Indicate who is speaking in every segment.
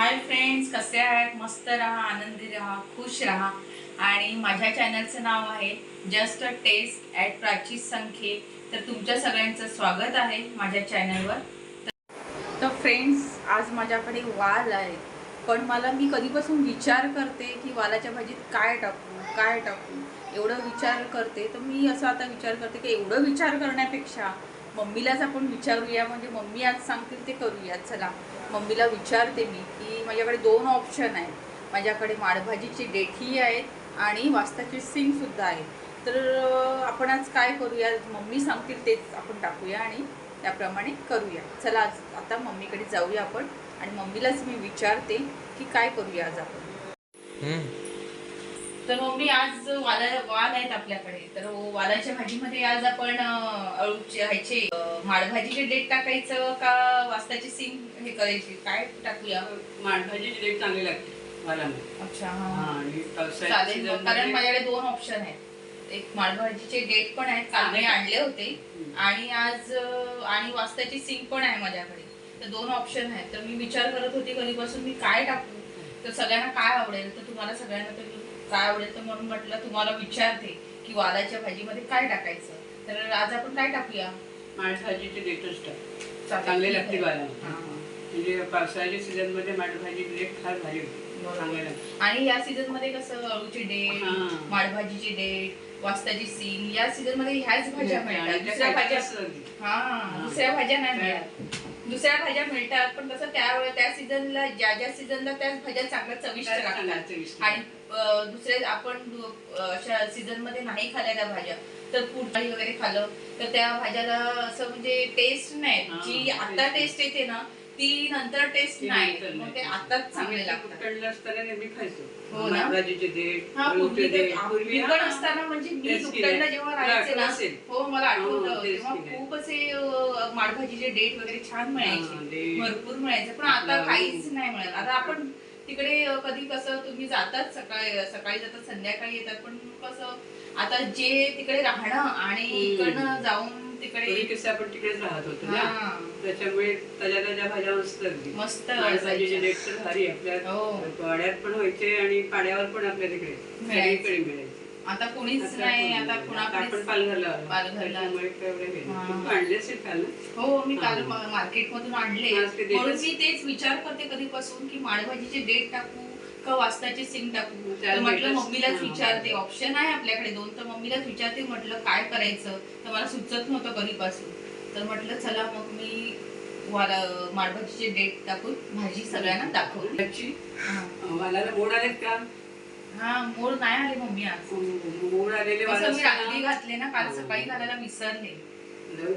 Speaker 1: Hi friends कसे आहेत? मस्त राहा आनंदी राहा खुश राहा. आणि माझ्या चॅनलचं नाव आहे just a taste at Prachi Sankhye तर तुमच्या सगळ्यांचं स्वागत आहे माझ्या चॅनलवर तर फ्रेंड्स आज माझ्याकडे वाल आहे. पण मला मी कधीपासून विचार करते की वालाच्या भाजीत काय टाकू काय टाकू? एवढं विचार करते. तर मी असं आता विचार करते की एवढं विचार करण्यापेक्षा मम्मीलाच आपण विचारूया म्हणजे मम्मी आज सांगतील ते करूया चला मम्मीला विचारते मी की माझ्याकडे दोन ऑप्शन आहेत. माझ्याकडे माळभाजीची डेठी आहेत आणि वास्ताची सिंगसुद्धा आहे. तर आपण आज काय करूया मम्मी सांगतील तेच आपण टाकूया आणि त्याप्रमाणे करूया. चला आज आता मम्मीकडे जाऊया आपण आणि मम्मीलाच मी विचारते की काय करूया आज आपण. तर मम्मी आज वाला वाल आहेत आपल्याकडे. तर वालाच्या भाजीमध्ये आज आपण अळूचे ह्याचे माडभाजीचे डेट टाकायचं का वास्ताची सिंग हे करायची? काय टाकूया?
Speaker 2: माडभाजीची रेट चांगली लागते वालामध्ये.
Speaker 1: अच्छा
Speaker 2: हा, आणि पावसाळ्याच्या
Speaker 1: चालेल मग.
Speaker 2: season
Speaker 1: कारण माझ्याकडे दोन ऑप्शन आहेत. एक माडभाजीचे डेट पण आहेत काल मी आणले होते. आणि आज अं, आणि वास्ताची सिंग पण आहे माझ्याकडे. तर दोन ऑप्शन आहेत. तर मी विचार करत होते कधीपासून मी काय टाकू? तर सगळ्यांना काय आवडेल? तर तुम्हाला सगळ्यांना तर काय आवडेल तर म्हणून म्हटलं तुम्हाला विचारते की वालाच्या भाजीमध्ये काय टाकायचं तर आज आपण काय टाकूया
Speaker 2: रेटच टाक
Speaker 1: चालेल,
Speaker 2: चांगली लागते
Speaker 1: हा, हा.
Speaker 2: म्हणजे पावसाळ्याच्या सीझनमध्ये माडभाजी रेट फार भारी होते. चांगली
Speaker 1: आणि या सीझनमध्ये कसं अळूची डेट
Speaker 2: हा.
Speaker 1: माडभाजीची डेट वास्ताची सींग या सीझनमध्ये ह्याच भाज्या
Speaker 2: आणि
Speaker 1: मिळतात दुसऱ्या भाज्या. हा
Speaker 2: हा.
Speaker 1: दुसऱ्या भाज्या नाही? मिळत दुसऱ्या भाज्या मिळतात पण कसं त्या त्या सीझनला ज्या ज्या सीझनला त्याच भाज्या चांगल्या चविष्ट लागतात. आणि दुसरे आपण अशा सीझनमध्ये नाही खाल्ल्या त्या भाज्या. तर पुरणाळी वगैरे खाल्लं तर त्या भाज्याला असं म्हणजे टेस्ट नाही. जी आता टेस्ट येते ना ती नंतर टेस्ट नाही मग. ते आताच चांगले लागतात
Speaker 2: असताना नेहमी खायचो
Speaker 1: हो ना?
Speaker 2: देठ
Speaker 1: हा तर
Speaker 2: देठ. पूर्वी हा.
Speaker 1: असताना म्हणजे मी
Speaker 2: तेच की
Speaker 1: दुकानला
Speaker 2: नाही.
Speaker 1: जेव्हा राहायचे ना
Speaker 2: असेल.
Speaker 1: हो मला आठवतं
Speaker 2: हो, तेच
Speaker 1: तेव्हा
Speaker 2: की नाही.
Speaker 1: खूप असे अं, माडभाजीचे डेट वगैरे छान
Speaker 2: हा,
Speaker 1: मिळायचे. भरपूर मिळायचे पण आता काहीच नाही मिळत आता आपण तिकडे अं, कधी कसं तुम्ही जातात सकाळी सकाळी जातात संध्याकाळी येतात पण कसं आता जे तिकडे राहणं आणि
Speaker 2: हम्म.
Speaker 1: इकडनं जाऊन तिकडे
Speaker 2: कसं आपण तिकडेच राहत होतो ना त्याच्यामुळे ताज्या ताज्या भाज्या मस्त अगदी
Speaker 1: मस्त
Speaker 2: माडभाजीचे
Speaker 1: असायच्या.
Speaker 2: देठ तर भारी आपल्या
Speaker 1: हो.
Speaker 2: वाड्यात पण व्हायचे आणि पण आपल्या तिकडे
Speaker 1: मिळायचे.
Speaker 2: सगळीकडे मिळायचे
Speaker 1: आता कुणीच नाही आता
Speaker 2: आपण पालघरला.
Speaker 1: पालघरला.
Speaker 2: हे आणले असेल काल
Speaker 1: मी काल
Speaker 2: हा.
Speaker 1: मार्केट मधून आणले म्हणून मी तेच विचार करते कधीपासून की माळभाजीचे डेट टाकू का वास्ताची सिंग टाकू तर म्हटलं मम्मीलाच
Speaker 2: हा.
Speaker 1: विचारते ऑप्शन आहे आपल्याकडे दोन तर मम्मीलाच विचारते म्हटलं काय करायचं? तर मला सुचत नव्हतं कधीपासून. तर म्हटलं चला मग मी वाला माळभाजीचे डेट टाकून भाजी सगळ्यांना दाखवली
Speaker 2: त्याची,
Speaker 1: हा.
Speaker 2: अं, वालाला मोड आलेत का?
Speaker 1: हा मोर नाही आले मम्मी आज.
Speaker 2: मोड आलेले
Speaker 1: मी घातले ना काल सकाळी घालायला विसरले.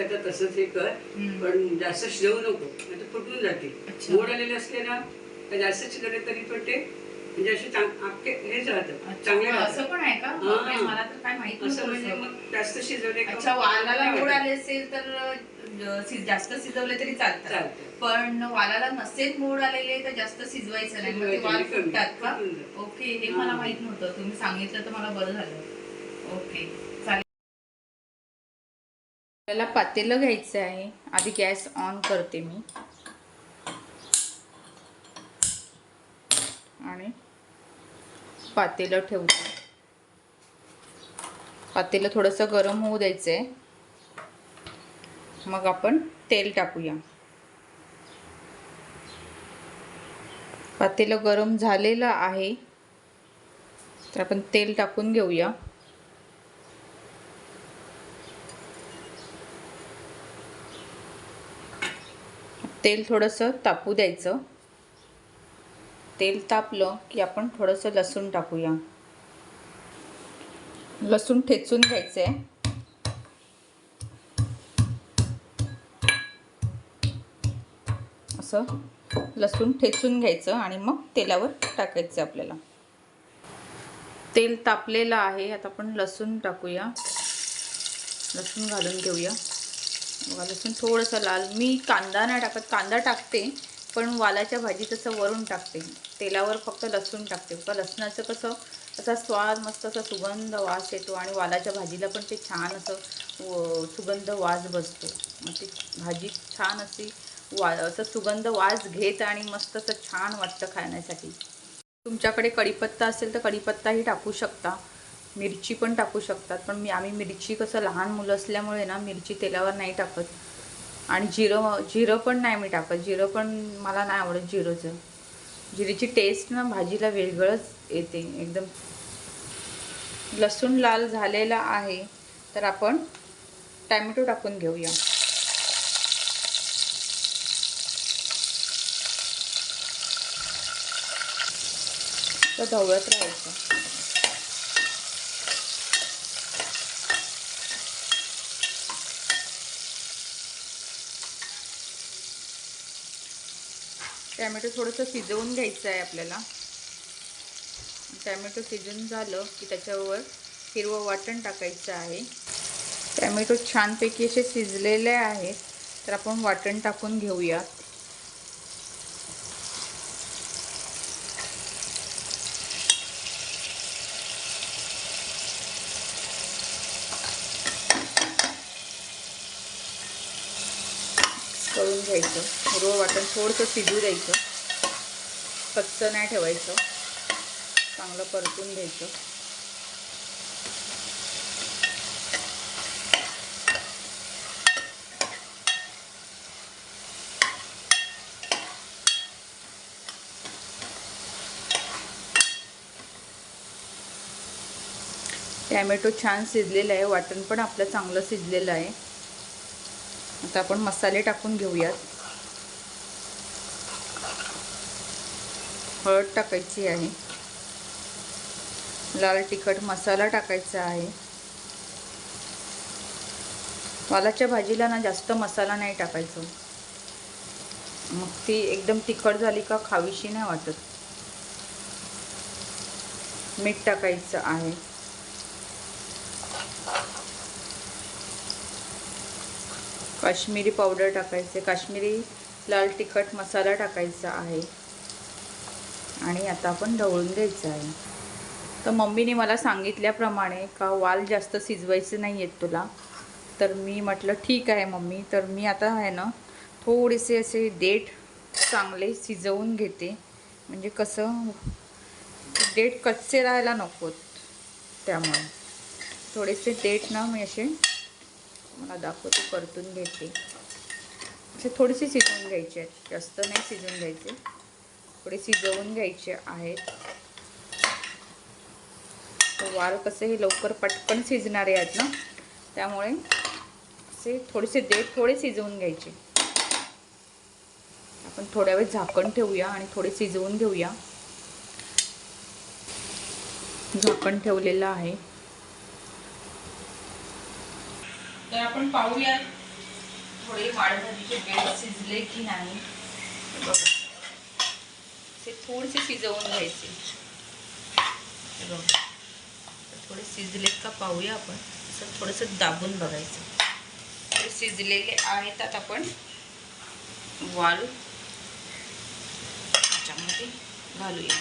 Speaker 2: आता तसंच हे कर. पण जास्त शिजवू नको नाही तर फुटून
Speaker 1: अच्छा.
Speaker 2: मोड आलेले असले ना तर जास्त शिजवले तरी पण ते म्हणजे असे चांग- आपके हेच चांगले
Speaker 1: असं पण आहे का?
Speaker 2: हा.
Speaker 1: मला तर काय माहीत
Speaker 2: असं म्हणजे
Speaker 1: असं.
Speaker 2: मग जास्त शिजवले का?
Speaker 1: अच्छा वालाला
Speaker 2: वाटत.
Speaker 1: आले असेल तर जास्त शिजवले तरी चालतात
Speaker 2: चालतं.
Speaker 1: पण वालाला नसेल मोड आलेले तर जास्त शिजवायचं नाही. मग ते
Speaker 2: शिजवायचं
Speaker 1: वाल. फुटतात का. ओके हे
Speaker 2: हा.
Speaker 1: मला माहीत नव्हतं. तुम्ही सांगितलं तर मला बरं झालं. ओके. चालेल. आपल्याला पातेलं घ्यायचं आहे. आधी गॅस ऑन करते मी. आणि पातेलं ठेवते. पातेलं थोडंसं गरम होऊ द्यायचं आहे मग आपण तेल टाकूया. पातेलं गरम झालेलं आहे. तर आपण तेल टाकून घेऊया. तेल थोडंसं तापू द्यायचं. तेल तापलं की आपण थोडंसं लसूण टाकूया. लसूण ठेचून घ्यायचं आहे असं लसूण ठेचून घ्यायचं आणि मग तेलावर टाकायचं आपल्याला. तेल तापलेलं आहे आता आपण लसूण टाकूया. लसूण घालून घेऊया. बघा लसूण थोडंसं लाल मी कांदा नाही टाकत कांदा टाकते. पण वालाच्या भाजी तसं वरून टाकते. तेलावर फक्त लसूण टाकते. का लसणाचं कसं असा स्वाद मस्त असा सुगंध वास येतो आणि वालाच्या भाजीला पण ते छान असं सुगंध वास बसतो. मग ती भाजी छान अशी वा असं सुगंध वास घेत आणि मस्त असं छान वाटतं खाण्यासाठी. तुमच्याकडे कढीपत्ता असेल तर कढीपत्ताही टाकू शकता. मिरची पण टाकू शकतात. पण मी आम्ही मिरची कसं लहान मुलं असल्यामुळे ना मिरची तेलावर नाही टाकत. आणि जिरं जिरं पण नाही मी टाकत. जिरं पण मला नाही आवडत जिरंचं. जिरीची टेस्ट ना भाजीला वेगळंच येते. एकदम लसूण लाल झालेला आहे तर आपण टॅमॅटो टाकून घेऊया. तर ढवळत राहायचं. टॅमॅटो थोडंसं शिजवून घ्यायचं आहे आपल्याला. टॅमॅटो शिजून झालं की त्याच्यावर हिरवं वाटण टाकायचं आहे. टॅमॅटो छानपैकी असे शिजलेले आहेत. तर आपण वाटण टाकून घेऊयात करून घ्यायचं. रो वाटण थोडंसं शिजू द्यायचं. कच्चं नाही ठेवायचं. चांगलं परतून घ्यायचं. टॅमॅटो छान शिजलेलं आहे. वाटण पण आपलं चांगलं शिजलेलं आहे. आता आपण मसाले टाकून घेऊयात. हळद टाकायची आहे. लाल तिखट मसाला टाकायचा आहे. वालाच्या भाजीला ना जास्त मसाला नाही टाकायचं. मग ती एकदम तिखट झाली का खावीशी नाही वाटत. मीठ टाकायचं आहे. काश्मीरी पावडर टाकायचे. काश्मीरी लाल तिखट मसाला टाकायचा आहे. आणि आता आपण ढवळून घ्यायचं आहे. तर मम्मीने मला सांगितल्याप्रमाणे का वाल जास्त शिजवायचे नाही आहेत तुला. तर मी म्हटलं ठीक आहे मम्मी. तर मी आता आहे ना थोडेसे असे देठ चांगले शिजवून घेते. म्हणजे कसं देठ कच्चे राहायला नकोत त्यामुळे. थोडेसे देठ ना मी असे मला दाखवते परतून घेते. असे थोडीशी शिजवून घ्यायची आहेत. जास्त नाही शिजवून घ्यायचे. थोडे शिजवून घ्यायचे आहेत. वार वाल कसे हे लवकर पटकन शिजणारे आहेत ना? त्यामुळे असे थोडेसे देठ थोडे शिजवून घ्यायचे. आपण थोड्या वेळ झाकण ठेवूया आणि थोडे शिजवून घेऊया. झाकण ठेवलेलं आहे. तर आपण पाहूया थोडे वाळभाजीचे बेड शिजले की नाही. ते थोडेसे शिजवून घ्यायचे. बघा. थोडे शिजलेत का पाहूया आपण. असं थोडंसं दाबून बघायचं. थोडे शिजलेले आहेत आता आपण वाळू. त्याच्यामध्ये घालूया.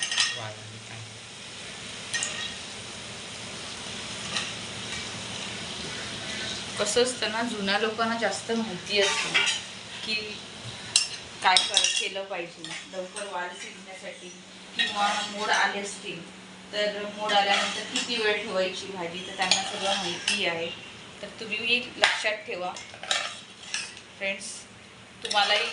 Speaker 1: कसं असतं ना जुन्या लोकांना जास्त माहिती असते की काय कर केलं पाहिजे. लवकर वाढ शिजण्यासाठी किंवा मोड आले असतील तर मोड आल्यानंतर किती वेळ ठेवायची भाजी? तर त्यांना सगळं माहिती आहे. तर तुम्ही लक्षात ठेवा. फ्रेंड्स तुम्हालाही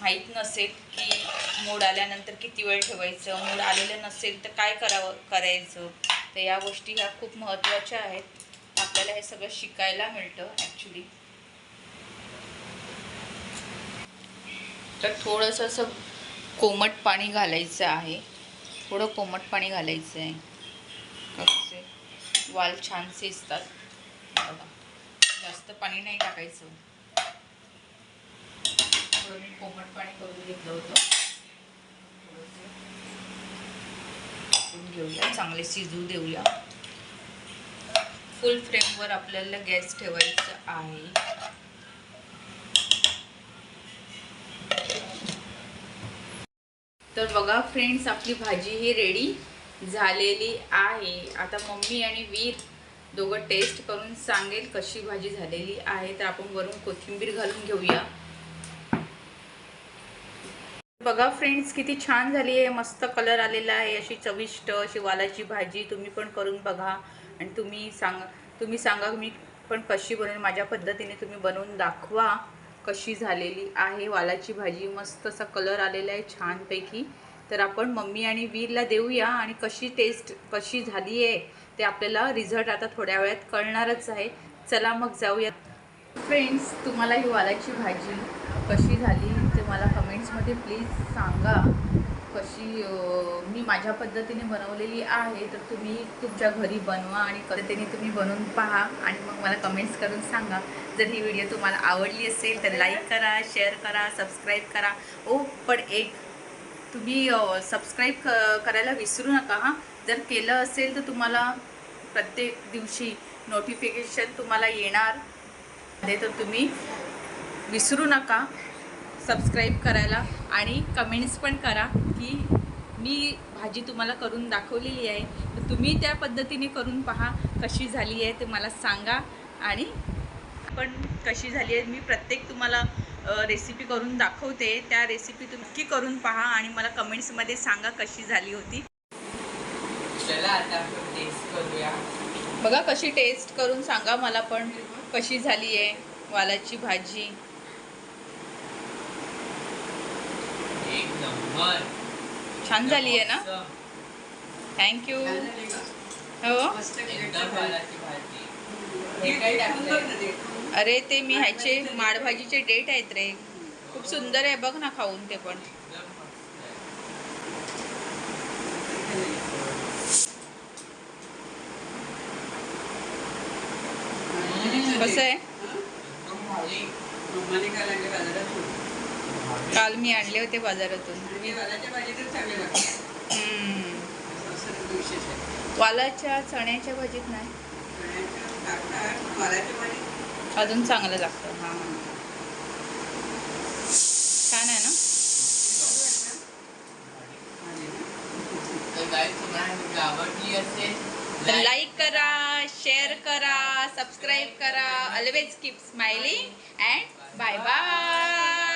Speaker 1: माहीत नसेल की मोड आल्यानंतर किती वेळ ठेवायचं मोड आलेलं नसेल तर काय करावं करायचं? तर या गोष्टी ह्या खूप महत्त्वाच्या आहेत. आपल्याला हे सगळं शिकायला मिळतं ॲक्च्युली तर थोडंसं असं कोमट पाणी घालायचं आहे. थोडं कोमट पाणी घालायचं आहे कसे? वाल छान शिजतात बघा. जास्त पाणी नाही टाकायचं. थोडं मी कोमट पाणी करून घेतलं होतं. थोडंसं. घेऊया. चांगले शिजू देऊया. फुल फ्रेमवर आपल्याला गॅस ठेवायचं आहे. तर बघा फ्रेंड्स आपली भाजी ही रेडी झालेली आहे. आता मम्मी आणि वीर दोघं टेस्ट करून सांगेल कशी भाजी झालेली आहे. तर आपण वरून कोथिंबीर घालून घेऊया. बघा फ्रेंड्स किती छान झाली आहे. मस्त कलर आलेला आहे. अशी चविष्ट अशी वालाची भाजी तुम्ही पण करून बघा. आणि तुम्ही सांग तुम्ही सांगा मी पण कशी बनवून माझ्या पद्धतीने तुम्ही बनवून दाखवा कशी झालेली आहे. वालाची भाजी मस्त असा कलर आलेला आहे छानपैकी. तर आपण मम्मी आणि वीरला देऊया आणि कशी टेस्ट कशी झाली आहे ते आपल्याला रिझल्ट आता थोड्या वेळात कळणारच आहे. चला मग जाऊया. फ्रेंड्स तुम्हाला ही वालाची भाजी कशी झाली ते मला कमेंट्समध्ये प्लीज सांगा. कशी मी माझ्या पद्धतीने बनवलेली आहे तर तुम्ही तुमच्या घरी बनवा आणि पद्धतीने तुम्ही बनवून पहा आणि मग मला कमेंट्स करून सांगा. जर ही व्हिडिओ तुम्हाला आवडली असेल तर लाईक करा शेअर करा सबस्क्राईब करा. ओ पण एक तुम्ही सबस्क्राईब क करायला विसरू नका हां. जर केलं असेल तर तुम्हाला प्रत्येक दिवशी नोटिफिकेशन तुम्हाला येणार. तर तुम्ही विसरू नका. सबस्क्राईब करायला आणि कमेंट्स पण करा की मी भाजी तुम्हाला करून दाखवलेली आहे. तर तुम्ही त्या पद्धतीने करून पहा कशी झाली आहे ते मला सांगा आणि पण कशी झाली आहे मी प्रत्येक तुम्हाला रेसिपी करून दाखवते. त्या रेसिपी तुम्ही नक्की करून पहा आणि मला कमेंट्समध्ये सांगा कशी झाली होती.
Speaker 3: चला आता आपण टेस्ट करूया.
Speaker 1: बघा कशी टेस्ट करून सांगा मला पण. कशी झाली आहे वालाची भाजी?
Speaker 3: नंबर.
Speaker 1: छान झाली आहे ना? थँक्यू हो. अरे ते मी ह्याचे माडभाजीचे डेट आहेत रे. खूप सुंदर आहे बघ ना खाऊन ते पण
Speaker 3: एकदम मस्त आहे.
Speaker 1: कसं आहे
Speaker 2: हं?
Speaker 3: एकदम भारी
Speaker 2: मम्माने काय लागले बाजारात
Speaker 1: काल मी आणले होते बाजारातून.
Speaker 2: वालाच्या
Speaker 1: चण्याच्या भाजीत नाही. अजून चांगलं लागतं हां. छान आहे ना? लाईक करा शेअर करा सबस्क्राईब करा. Always keep smiling and bye bye